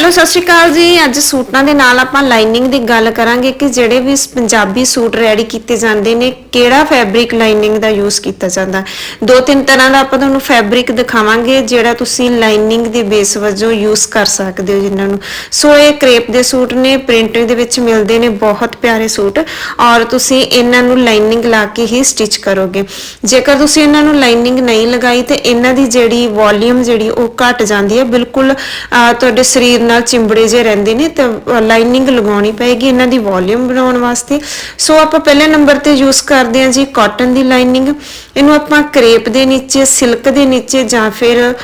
Hello, ਸਤਿ ਸ਼੍ਰੀ ਅਕਾਲ ਜੀ। ਅੱਜ ਸੂਟਾਂ ਦੇ ਨਾਲ ਆਪਾਂ ਲਾਈਨਿੰਗ ਦੀ ਗੱਲ ਕਰਾਂਗੇ ਕਿ ਜਿਹੜੇ ਵੀ ਪੰਜਾਬੀ ਸੂਟ ਰੈਡੀ ਕੀਤੇ ਜਾਂਦੇ ਨੇ, ਕਿਹੜਾ ਫੈਬਰਿਕ ਲਾਈਨਿੰਗ ਦਾ ਯੂਜ਼ ਕੀਤਾ ਜਾਂਦਾ? ਦੋ ਤਿੰਨ ਤਰ੍ਹਾਂ ਦਾ ਆਪਾਂ ਤੁਹਾਨੂੰ ਫੈਬਰਿਕ ਦਿਖਾਵਾਂਗੇ, ਜਿਹੜਾ ਤੁਸੀਂ ਲਾਈਨਿੰਗ ਦੇ ਬੇਸ ਵਜੋਂ ਯੂਜ਼ ਕਰ ਸਕਦੇ ਹੋ ਜਿਨ੍ਹਾਂ ਨੂੰ। ਸੋ ਇਹ ਕ੍ਰੇਪ ਦੇ ਸੂਟ ਨੇ ਪ੍ਰਿੰਟਿੰਗ ਦੇ ਵਿੱਚ ਮਿਲਦੇ ਨੇ, ਬਹੁਤ ਪਿਆਰੇ ਸੂਟ। ਔਰ ਤੁਸੀਂ ਇਹਨਾਂ ਨੂੰ ਲਾਈਨਿੰਗ ਲਾ ਕੇ ਹੀ ਸਟਿਚ ਕਰੋਗੇ। ਜੇਕਰ ਤੁਸੀਂ ਇਹਨਾਂ ਨੂੰ ਲਾਈਨਿੰਗ ਨਹੀਂ ਲਗਾਈ, ਤੇ ਇਹਨਾਂ ਦੀ ਜਿਹੜੀ ਵੋਲਿਊਮ ਜਿਹੜੀ ਉਹ ਘਟ ਜਾਂਦੀ ਹੈ, ਬਿਲਕੁਲ ਤੁਹਾਡੇ ਸਰੀਰ ਨਾਲ ਚਿੰਬੜੇ ਜੇ ਰਹਿੰਦੇ ਨੇ ਤੇ ਲਾਈਨਿੰਗ ਲਗਾਉਣੀ ਪਏਗੀ ਇਹਨਾਂ ਦੀ ਵੋਲਿਊਮ ਬਣਾਉਣ ਵਾਸਤੇ। ਸੋ ਆਪਾਂ ਪਹਿਲੇ ਨੰਬਰ ਤੇ ਯੂਜ਼ ਕਰਦੇ ਹਾਂ ਜੀ ਕਾਟਨ ਦੀ ਲਾਈਨਿੰਗ। ਇਹਨੂੰ ਆਪਾਂ ਕ੍ਰੇਪ ਦੇ ਨੀਚੇ, ਸਿਲਕ ਦੇ ਨੀਚੇ ਜਾਂ ਫਿਰ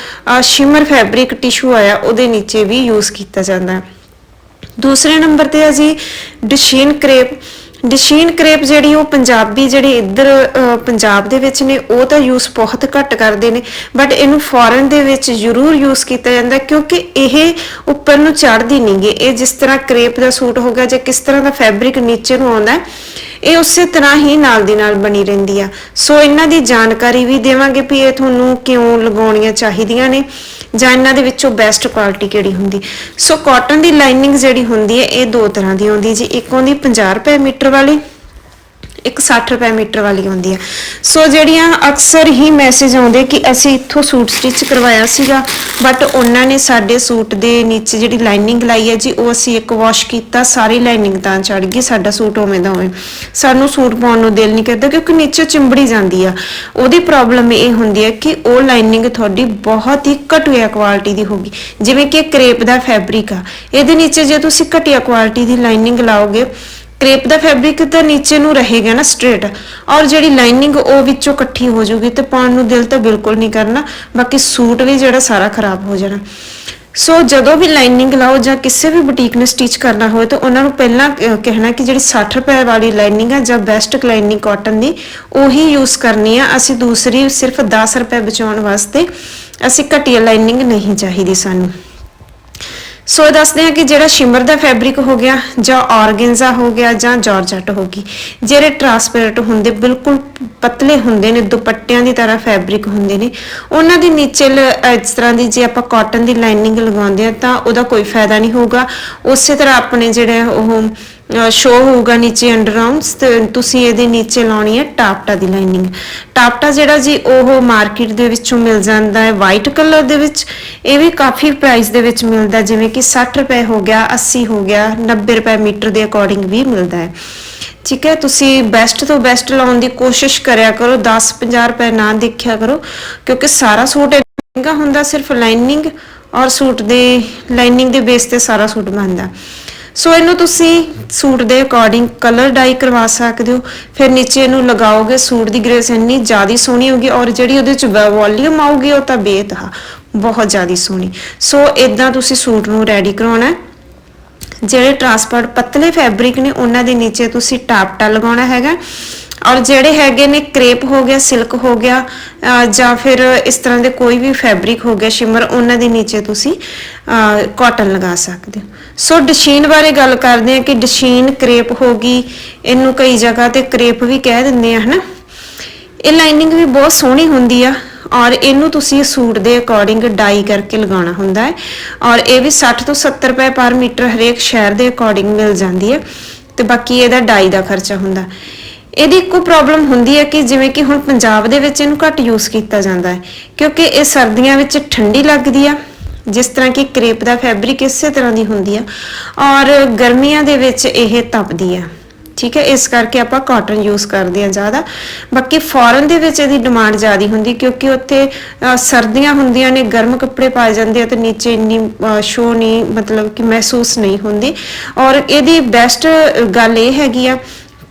ਸ਼ਿਮਰ ਫੈਬਰਿਕ ਟਿਸ਼ੂ ਆਇਆ ਉਹਦੇ ਨੀਚੇ ਵੀ ਯੂਜ਼ ਕੀਤਾ ਜਾਂਦਾ। ਹੈ ਦੂਸਰੇ ਨੰਬਰ ਤੇ ਹੈ ਜੀ, ਡਿਸ਼ੀਨ ਕ੍ਰੇਪ। ਡਿਸ਼ੀਨ ਕ੍ਰੇਪ ਜਿਹੜੀ ਉਹ ਪੰਜਾਬੀ ਜਿਹੜੇ ਇੱਧਰ ਪੰਜਾਬ ਦੇ ਵਿੱਚ ਨੇ, ਉਹ ਤਾਂ ਯੂਸ ਬਹੁਤ ਘੱਟ ਕਰਦੇ ਨੇ ਬਟ ਇਹਨੂੰ ਫੋਰਨ ਦੇ ਵਿੱਚ ਜ਼ਰੂਰ ਯੂਜ਼ ਕੀਤਾ ਜਾਂਦਾ ਕਿਉਂਕਿ ਇਹ ਉੱਪਰ ਨੂੰ ਚੜ੍ਹਦੀ ਨਹੀਂਗੇ ਇਹ ਜਿਸ ਤਰ੍ਹਾਂ ਕ੍ਰੇਪ ਦਾ ਸੂਟ ਹੋ ਗਿਆ ਜਾਂ ਕਿਸ ਤਰ੍ਹਾਂ ਦਾ ਫੈਬਰਿਕ ਨੀਚੇ ਨੂੰ ਆਉਂਦਾ ਇਹ ਉਸੇ ਤਰ੍ਹਾਂ ਹੀ ਨਾਲ ਦੀ ਨਾਲ ਬਣੀ ਰਹਿੰਦੀ ਆ। ਸੋ ਇਹਨਾਂ ਦੀ ਜਾਣਕਾਰੀ ਵੀ ਦੇਵਾਂਗੇ ਵੀ ਇਹ ਤੁਹਾਨੂੰ ਕਿਉਂ ਲਗਾਉਣੀਆਂ ਚਾਹੀਦੀਆਂ ਨੇ ਜਾਂ ਇਹਨਾਂ ਦੇ ਵਿੱਚੋਂ ਬੈਸਟ ਕੁਆਲਿਟੀ ਕਿਹੜੀ ਹੁੰਦੀ। ਸੋ ਕਾਟਨ ਦੀ ਲਾਈਨਿੰਗ ਜਿਹੜੀ ਹੁੰਦੀ ਹੈ, ਇਹ ਦੋ ਤਰ੍ਹਾਂ ਦੀ ਆਉਂਦੀ ਜੀ। ਇੱਕ ਆਉਂਦੀ 50 ਰੁਪਏ ਮੀਟਰ ਵਾਲੀ ਇੱਕ 60 ਰੁਪਏ ਮੀਟਰ ਵਾਲੀ ਆਉਂਦੀ ਹੈ। ਸੋ ਜਿਹੜੀਆਂ ਅਕਸਰ ਹੀ ਮੈਸੇਜ ਆਉਂਦੇ ਕਿ ਅਸੀਂ ਇੱਥੋਂ ਸੂਟ ਸਟਿਚ ਕਰਵਾਇਆ ਸੀਗਾ ਬਟ ਉਹਨਾਂ ਨੇ ਸਾਡੇ ਸੂਟ ਦੇ ਨੀਚੇ ਜਿਹੜੀ ਲਾਈਨਿੰਗ ਲਾਈ ਹੈ ਜੀ, ਉਹ ਅਸੀਂ ਇੱਕ ਵਾਸ਼ ਕੀਤਾ, ਸਾਰੀ ਲਾਈਨਿੰਗ ਤਾਂ ਚੜ ਗਈ, ਸਾਡਾ ਸੂਟ ਉਵੇਂ ਦਾ ਉਵੇਂ। ਸਾਨੂੰ ਸੂਟ ਪਾਉਣ ਨੂੰ ਦਿਲ ਨਹੀਂ ਕਰਦਾ ਕਿਉਂਕਿ ਨੀਚੇ ਚਿੰਬੜੀ ਜਾਂਦੀ ਆ। ਉਹਦੀ ਪ੍ਰੋਬਲਮ ਇਹ ਹੁੰਦੀ ਹੈ ਕਿ ਉਹ ਲਾਈਨਿੰਗ ਤੁਹਾਡੀ ਬਹੁਤ ਹੀ ਘਟੀਆ ਕੁਆਲਿਟੀ ਦੀ ਹੋਗੀ ਜਿਵੇਂ ਕਿ ਕਰੇਪ ਦਾ ਫੈਬਰਿਕ ਆ। ਇਹਦੇ ਨੀਚੇ ਜੇ ਤੁਸੀਂ ਘਟੀਆ ਕੁਆਲਿਟੀ ਦੀ ਲਾਈਨਿੰਗ ਲਾਓਗੇ ਕ੍ਰੇਪ ਦਾ ਫੈਬਰਿਕ ਤਾਂ ਨੀਚੇ ਨੂੰ ਰਹੇਗਾ ਨਾ ਸਟ੍ਰੇਟ, ਔਰ ਜਿਹੜੀ ਲਾਈਨਿੰਗ ਉਹ ਵਿੱਚੋਂ ਇਕੱਠੀ ਹੋ ਜਾਊਗੀ ਤੇ ਪਾਉਣ ਨੂੰ ਦਿਲ ਤਾਂ ਬਿਲਕੁਲ ਨਹੀਂ ਕਰਨਾ, ਬਾਕੀ ਸੂਟ ਵੀ ਜਿਹੜਾ ਸਾਰਾ ਖਰਾਬ ਹੋ ਜਾਣਾ। ਸੋ ਜਦੋਂ ਵੀ ਲਾਈਨਿੰਗ ਲਾਓ ਜਾਂ ਕਿਸੇ ਵੀ ਬੁਟੀਕ ਨੇ ਸਟਿਚ ਕਰਨਾ ਹੋਵੇ ਤਾਂ ਉਹਨਾਂ ਨੂੰ ਪਹਿਲਾਂ ਕਹਿਣਾ ਕਿ ਜਿਹੜੀ 60 ਰੁਪਏ ਵਾਲੀ ਲਾਈਨਿੰਗ ਹੈ ਜਾਂ ਬੈਸਟ ਲਾਈਨਿੰਗ ਕਾਟਨ ਦੀ, ਉਹੀ ਯੂਜ਼ ਕਰਨੀ ਆ। ਅਸੀਂ ਦੂਸਰੀ ਸਿਰਫ 10 ਰੁਪਏ ਬਚਾਉਣ ਵਾਸਤੇ ਅਸੀਂ ਘਟੀਆ ਲਾਈਨਿੰਗ ਨਹੀਂ ਚਾਹੀਦੀ ਸਾਨੂੰ। ਸੋ ਇਹ ਦੱਸਦੇ ਹਾਂ ਕਿ ਜਿਹੜਾ ਸ਼ਿਮਰ ਦਾ ਫੈਬਰਿਕ ਹੋ ਗਿਆ ਜਾਂ ਆਰਗੈਂਜ਼ਾ ਹੋ ਗਿਆ ਜਾਂ ਜਾਰਜਟ ਹੋ ਗਈ, ਜਿਹੜੇ ਟਰਾਂਸਪੇਰੈਂਟ ਹੁੰਦੇ ਬਿਲਕੁਲ ਪਤਲੇ ਹੁੰਦੇ ਨੇ, ਦੁਪੱਟਿਆਂ ਦੀ ਤਰ੍ਹਾਂ ਫੈਬਰਿਕ ਹੁੰਦੇ ਨੇ। ਉਹਨਾਂ ਦੇ ਨੀਚੇ ਇਸ ਤਰ੍ਹਾਂ ਦੀ ਜੇ ਆਪਾਂ ਕਾਟਨ ਦੀ ਲਾਈਨਿੰਗ ਲਗਾਉਂਦੇ ਆ ਤਾਂ ਉਹਦਾ ਕੋਈ ਫਾਇਦਾ ਨਹੀਂ ਹੋਊਗਾ। ਉਸੇ ਤਰ੍ਹਾਂ ਆਪਣੇ ਜਿਹੜੇ ਉਹ ਸ਼ੋ ਹੋਊਗਾ ਨੀਚੇ ਅੰਡਰਆਰਮਸ ਤੇ ਤੁਸੀਂ ਇਹਦੇ ਨੀਚੇ ਲਾਉਣੀ ਹੈ ਟਾਪਟਾ ਦੀ ਲਾਈਨਿੰਗ ਟਾਪਟਾ ਜਿਹੜਾ ਜੀ, ਉਹ ਮਾਰਕੀਟ ਦੇ ਵਿੱਚੋਂ ਮਿਲ ਜਾਂਦਾ ਹੈ ਵਾਈਟ ਕਲਰ ਦੇ ਵਿੱਚ। ਇਹ ਵੀ ਕਾਫੀ ਪ੍ਰਾਈਸ ਦੇ ਵਿੱਚ ਮਿਲਦਾ ਜਿਵੇਂ ਕਿ 60 ਰੁਪਏ ਹੋ ਗਿਆ 80 ਹੋ ਗਿਆ 90 ਰੁਪਏ ਮੀਟਰ ਦੇ ਅਕੋਰਡਿੰਗ ਵੀ ਮਿਲਦਾ ਹੈ। ਠੀਕ ਹੈ, ਤੁਸੀਂ ਬੈਸਟ ਤੋਂ ਬੈਸਟ ਲਾਉਣ ਦੀ ਕੋਸ਼ਿਸ਼ ਕਰਿਆ ਕਰੋ 10 50 ਰੁਪਏ ਨਾ ਦੇਖਿਆ ਕਰੋ, ਕਿਉਂਕਿ ਸਾਰਾ ਸੂਟ ਮਹਿੰਗਾ ਹੁੰਦਾ, ਸਿਰਫ ਲਾਈਨਿੰਗ ਔਰ ਸੂਟ ਦੇ ਲਾਈਨਿੰਗ ਦੇ ਬੇਸ ਤੇ ਸਾਰਾ ਸੂਟ ਬਣਦਾ। ਸੋ ਇਹਨੂੰ ਤੁਸੀਂ ਸੂਟ ਦੇ ਅਕੋਰਡਿੰਗ ਕਲਰ ਡਾਈ ਕਰਵਾ ਸਕਦੇ ਹੋ। ਫਿਰ ਨੀਚੇ ਇਹਨੂੰ ਲਗਾਓਗੇ, ਸੂਟ ਦੀ ਗ੍ਰੇਸ ਇੰਨੀ ਜ਼ਿਆਦਾ ਸੋਹਣੀ ਹੋਗੀ ਔਰ ਜਿਹੜੀ ਉਹਦੇ ਚ ਵੋਲਿਊਮ ਆਊਗੀ, ਉਹ ਤਾਂ ਬੇਤਹਾ, ਬਹੁਤ ਜ਼ਿਆਦਾ ਸੋਹਣੀ। ਸੋ ਇਦਾਂ ਤੁਸੀਂ ਸੂਟ ਨੂੰ ਰੈਡੀ ਕਰਾਉਣਾ ਹੈ। ਜਿਹੜੇ ਟਰਾਂਸਪੋਰਟ ਪਤਲੇ ਫੈਬਰਿਕ ਨੇ, ਉਹਨਾਂ ਦੇ ਨੀਚੇ ਤੁਸੀਂ ਟਾਪਟਾ ਲਗਾਉਣਾ ਹੈਗਾ। ਔਰ ਜਿਹੜੇ ਹੈਗੇ ਨੇ, ਕ੍ਰੇਪ ਹੋ ਗਿਆ, ਸਿਲਕ ਹੋ ਗਿਆ ਜਾਂ ਫਿਰ ਇਸ ਤਰ੍ਹਾਂ ਦੇ ਕੋਈ ਵੀ ਫੈਬਰਿਕ ਹੋ ਗਿਆ, ਸ਼ਿਮਰ, ਉਹਨਾਂ ਦੇ ਨੀਚੇ ਤੁਸੀਂ ਕਾਟਨ ਲਗਾ ਸਕਦੇ ਹੋ। ਸੋ ਡਿਸ਼ੀਨ ਬਾਰੇ ਗੱਲ ਕਰਦੇ ਹਾਂ ਕਿ ਡਿਸ਼ੀਨ ਕ੍ਰੇਪ ਹੋ ਗਈ, ਇਹਨੂੰ ਕਈ ਜਗ੍ਹਾ ਤੇ ਕ੍ਰੇਪ ਵੀ ਕਹਿ ਦਿੰਦੇ ਆ, ਹਨਾ। ਇਹ ਲਾਈਨਿੰਗ ਵੀ ਬਹੁਤ ਸੋਹਣੀ ਹੁੰਦੀ ਆ। ਔਰ ਇਹਨੂੰ ਤੁਸੀਂ ਸੂਟ ਦੇ ਅਕੋਰਡਿੰਗ ਡਾਈ ਕਰਕੇ ਲਗਾਉਣਾ ਹੁੰਦਾ ਹੈ। ਔਰ ਇਹ ਵੀ 60 ਤੋਂ 70 ਰੁਪਏ ਪਰ ਮੀਟਰ ਹਰੇਕ ਸ਼ਹਿਰ ਦੇ ਅਕੋਰਡਿੰਗ ਮਿਲ ਜਾਂਦੀ ਹੈ ਤੇ ਬਾਕੀ ਇਹਦਾ ਡਾਈ ਦਾ ਖਰਚਾ ਹੁੰਦਾ। ਇਹਦੀ ਇੱਕੋ ਪ੍ਰੋਬਲਮ ਹੁੰਦੀ ਹੈ ਕਿ ਜਿਵੇਂ ਕਿ ਹੁਣ ਪੰਜਾਬ ਦੇ ਵਿੱਚ ਇਹਨੂੰ ਘੱਟ ਯੂਜ਼ ਕੀਤਾ ਜਾਂਦਾ ਹੈ, ਕਿਉਂਕਿ ਇਹ ਸਰਦੀਆਂ ਵਿੱਚ ਠੰਡੀ ਲੱਗਦੀ ਆ, ਜਿਸ ਤਰ੍ਹਾਂ ਕਿ ਕ੍ਰੇਪ ਦਾ ਫੈਬਰਿਕ ਇਸੇ ਤਰ੍ਹਾਂ ਦੀ ਹੁੰਦੀ ਆ। ਔਰ ਗਰਮੀਆਂ ਦੇ ਵਿੱਚ ਇਹ ਤਪਦੀ ਆ। ਠੀਕ ਹੈ, ਇਸ ਕਰਕੇ ਆਪਾਂ ਕਾਟਨ ਯੂਜ਼ ਕਰਦੇ ਹਾਂ ਜ਼ਿਆਦਾ। ਬਾਕੀ ਫੋਰਨ ਦੇ ਵਿੱਚ ਇਹਦੀ ਡਿਮਾਂਡ ਜ਼ਿਆਦਾ ਹੁੰਦੀ ਕਿਉਂਕਿ ਉੱਥੇ ਸਰਦੀਆਂ ਹੁੰਦੀਆਂ ਨੇ, ਗਰਮ ਕੱਪੜੇ ਪਾਏ ਜਾਂਦੇ ਆ ਤੇ ਨੀਚੇ ਇੰਨੀ ਸ਼ੋ ਨਹੀਂ, ਮਤਲਬ ਕਿ ਮਹਿਸੂਸ ਨਹੀਂ ਹੁੰਦੀ। ਔਰ ਇਹਦੀ ਬੈਸਟ ਗੱਲ ਇਹ ਹੈਗੀ ਆ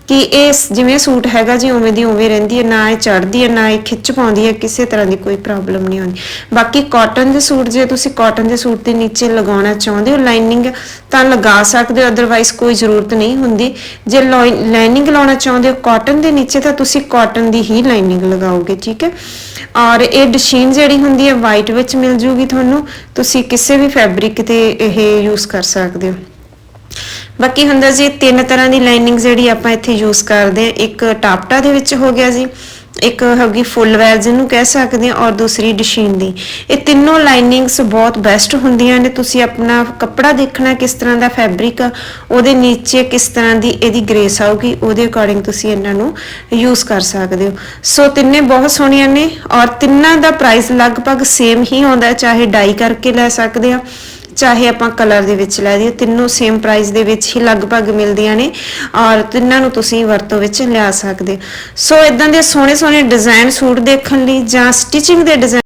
ਕਿ ਇਹ ਜਿਵੇਂ ਸੂਟ ਹੈਗਾ ਜੀ ਉਵੇਂ ਦੀ ਉਵੇਂ ਰਹਿੰਦੀ ਹੈ, ਨਾ ਇਹ ਚੜਦੀ ਹੈ, ਨਾ ਇਹ ਖਿੱਚ ਪਾਉਂਦੀ ਹੈ, ਕਿਸੇ ਤਰ੍ਹਾਂ ਦੀ ਕੋਈ ਪ੍ਰੋਬਲਮ ਨਹੀਂ ਆਉਂਦੀ ਬਾਕੀ ਕਾਟਨ ਦੇ ਸੂਟ ਜੇ ਤੁਸੀਂ ਕਾਟਨ ਦੇ ਸੂਟ ਦੇ ਨੀਚੇ ਲਗਾਉਣਾ ਚਾਹੁੰਦੇ ਹੋ ਲਾਈਨਿੰਗ ਤਾਂ ਲਗਾ ਸਕਦੇ ਹੋ ਅਦਰਵਾਈਜ਼ ਕੋਈ ਜ਼ਰੂਰਤ ਨਹੀਂ ਹੁੰਦੀ। ਜੇ ਲਾਈਨਿੰਗ ਲਾਉਣਾ ਚਾਹੁੰਦੇ ਹੋ ਕਾਟਨ ਦੇ ਨੀਚੇ, ਤਾਂ ਤੁਸੀਂ ਕਾਟਨ ਦੀ ਹੀ ਲਾਈਨਿੰਗ ਲਗਾਓਗੇ, ਠੀਕ ਹੈ? ਔਰ ਇਹ ਡਿਸ਼ੀਨ ਜਿਹੜੀ ਹੁੰਦੀ ਹੈ ਵਾਈਟ ਵਿੱਚ ਮਿਲ ਜੂਗੀ ਤੁਹਾਨੂੰ। ਤੁਸੀਂ ਕਿਸੇ ਵੀ ਫੈਬਰਿਕ ਤੇ ਇਹ ਯੂਜ਼ ਕਰ ਸਕਦੇ ਹੋ। ਬਾਕੀ ਹੁੰਦਾ ਜੀ, ਤਿੰਨ ਤਰ੍ਹਾਂ ਦੀ ਲਾਈਨਿੰਗ ਜਿਹੜੀ ਆਪਾਂ ਇੱਥੇ ਯੂਜ਼ ਕਰਦੇ ਆ ਇੱਕ ਟਾਪਟਾ ਦੇ ਵਿੱਚ ਹੋ ਗਿਆ ਜੀ, ਇੱਕ ਹੈਗੀ ਫੁੱਲ ਵੈਰ ਜਿਹਨੂੰ ਕਹਿ ਸਕਦੇ ਹਾਂ, ਔਰ ਦੂਸਰੀ ਡਿਸ਼ੀਨ ਦੀ। ਇਹ ਤਿੰਨੋਂ ਲਾਈਨਿੰਗਸ ਬਹੁਤ ਬੈਸਟ ਹੁੰਦੀਆਂ ਨੇ। ਤੁਸੀਂ ਆਪਣਾ ਕੱਪੜਾ ਦੇਖਣਾ ਕਿਸ ਤਰ੍ਹਾਂ ਦਾ ਫੈਬਰਿਕ ਉਹਦੇ ਨੀਚੇ ਕਿਸ ਤਰ੍ਹਾਂ ਦੀ ਇਹਦੀ ਗ੍ਰੇਸ ਆਊਗੀ, ਉਹਦੇ ਅਕੋਰਡਿੰਗ ਤੁਸੀਂ ਇਹਨਾਂ ਨੂੰ ਯੂਜ਼ ਕਰ ਸਕਦੇ ਹੋ। ਸੋ ਤਿੰਨੇ ਬਹੁਤ ਸੋਹਣੀਆਂ ਨੇ, ਔਰ ਤਿੰਨਾਂ ਦਾ ਪ੍ਰਾਈਸ ਲਗਭਗ ਸੇਮ ਹੀ ਆਉਂਦਾ ਚਾਹੇ ਡਾਈ ਕਰਕੇ ਲੈ ਸਕਦੇ ਆ ਚਾਹੇ ਆਪਾਂ ਕਲਰ ਦੇ ਵਿੱਚ ਲੈ ਲਈਏ, ਤਿੰਨੋਂ ਸੇਮ ਪ੍ਰਾਈਸ ਦੇ ਵਿੱਚ ਹੀ ਲਗਭਗ ਮਿਲਦੀਆਂ ਨੇ ਔਰ ਤਿੰਨਾਂ ਨੂੰ ਤੁਸੀਂ ਵਰਤੋਂ ਵਿੱਚ ਲਿਆ ਸਕਦੇ ਹੋ। ਸੋ ਇਦਾਂ ਦੇ ਸੋਹਣੇ ਸੋਹਣੇ ਡਿਜ਼ਾਈਨ ਸੂਟ ਦੇਖਣ ਲਈ ਜਾਂ ਸਟਿਚਿੰਗ ਦੇ ਡਿਜ਼ਾਈਨ